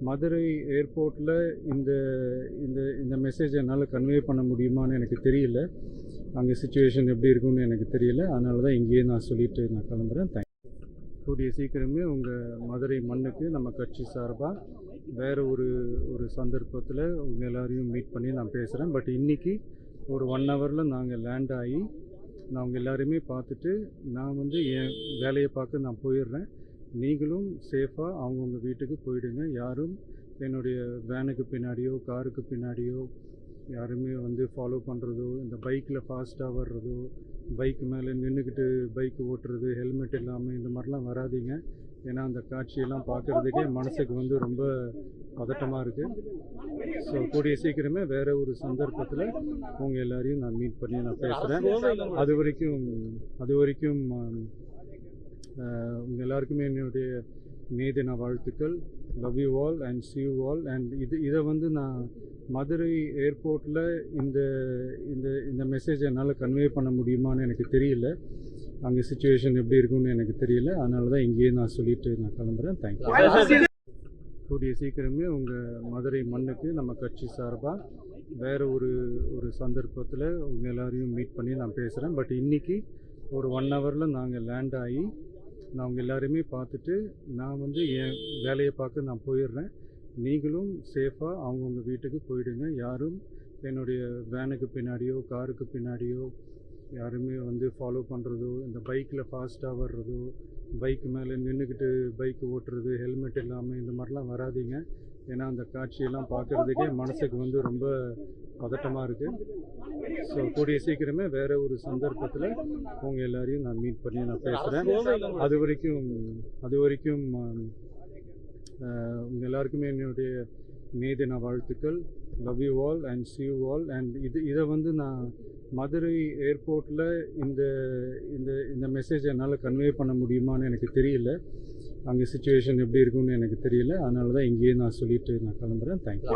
மதுரை ஏர்போர்ட்டில் இந்த இந்த இந்த மெசேஜ் என்னால் கன்வே பண்ண முடியுமான்னு எனக்கு தெரியல. அங்கே சுச்சுவேஷன் எப்படி இருக்கும்னு எனக்கு தெரியல. அதனால தான் இங்கேயே நான் சொல்லிட்டு நான் கிளம்புறேன். தேங்க் கூடிய சீக்கிரமே உங்கள் மதுரை மண்ணுக்கு நம்ம கட்சி சார்பாக வேறு ஒரு ஒரு சந்தர்ப்பத்தில் உங்கள் எல்லோரையும் மீட் பண்ணி நான் பேசுகிறேன் பட் இன்றைக்கி ஒரு ஒன் ஹவரில் நாங்கள் லேண்ட் ஆகி நான் உங்கள் எல்லாரையுமே பார்த்துட்டு நான் வந்து என் வேலையை பார்க்க நான் போயிடுறேன். நீங்களும் சேஃபாக அவங்கவுங்க வீட்டுக்கு போயிடுங்க. யாரும் என்னுடைய வேனுக்கு பின்னாடியோ காருக்கு பின்னாடியோ யாருமே வந்து ஃபாலோ பண்ணுறதோ இந்த பைக்கில் ஃபாஸ்ட்டாக வர்றதோ பைக் மேலே நின்றுக்கிட்டு பைக் ஓட்டுறது ஹெல்மெட் இல்லாமல் இந்த மாதிரிலாம் வராதீங்க. ஏன்னா அந்த காட்சியெல்லாம் பார்க்குறதுக்கே மனசுக்கு வந்து ரொம்ப பதட்டமாக இருக்குது ஸோ கூடிய சீக்கிரமே வேறு ஒரு சந்தர்ப்பத்தில் உங்கள் எல்லாரையும் நான் மீட் பண்ணி நான் பேசுகிறேன் அது வரைக்கும் அது வரைக்கும் உங்கள் எல்லாருக்குமே என்னுடைய மே தின வாழ்த்துக்கள். Love you all and see you all and இது இதை வந்து நான் மதுரை ஏர்போர்ட்டில் இந்த இந்த இந்த மெசேஜ் என்னால் கன்வே பண்ண முடியுமான்னு எனக்கு தெரியல. அங்கே சுச்சுவேஷன் எப்படி இருக்கும்னு எனக்கு தெரியல. அதனால தான் இங்கேயே நான் சொல்லிட்டு நான் கிளம்புறேன். தேங்க்யூ கூடிய சீக்கிரமே உங்கள் மதுரை மண்ணுக்கு நம்ம கட்சி சார்பாக வேறு ஒரு ஒரு சந்தர்ப்பத்தில் உங்கள் எல்லாரையும் மீட் பண்ணி நான் பேசுகிறேன் பட் இன்றைக்கி ஒரு ஒன் ஹவரில் நாங்கள் லேண்ட் ஆகி நான் உங்கள் எல்லாரையுமே பார்த்துட்டு நான் வந்து என் வேலையை பார்க்க நான் போயிடுறேன். நீங்களும் சேஃபாக அவங்கவுங்க வீட்டுக்கு போயிடுங்க. யாரும் என்னுடைய வேனுக்கு பின்னாடியோ காருக்கு பின்னாடியோ யாருமே வந்து ஃபாலோ பண்ணுறதோ இந்த பைக்கில் ஃபாஸ்ட்டாக வர்றதோ பைக் மேலே நின்றுக்கிட்டு பைக் ஓட்டுறது ஹெல்மெட் இல்லாமல் இந்த மாதிரிலாம் வராதீங்க. ஏன்னா அந்த காட்சியெல்லாம் பார்க்குறதுக்கே மனசுக்கு வந்து ரொம்ப பதட்டமாக இருக்குது ஸோ கூடிய சீக்கிரமே வேறு ஒரு சந்தர்ப்பத்தில் உங்கள் எல்லாரையும் நான் மீட் பண்ணி நான் பேசுகிறேன் அது வரைக்கும் அது வரைக்கும் உங்கள் எல்லாருக்குமே என்னுடைய மே தின வாழ்த்துக்கள். Love you all and see you all and இது இதை வந்து நான் மதுரை ஏர்போர்ட்டில் இந்த இந்த இந்த மெசேஜ் என்னால் கன்வே பண்ண முடியுமான்னு எனக்கு தெரியல. அங்கே சுச்சுவேஷன் எப்படி இருக்கும்னு எனக்கு தெரியல. அதனால தான் இங்கேயே நான் சொல்லிட்டு நான் கிளம்புறேன். தேங்க்யூ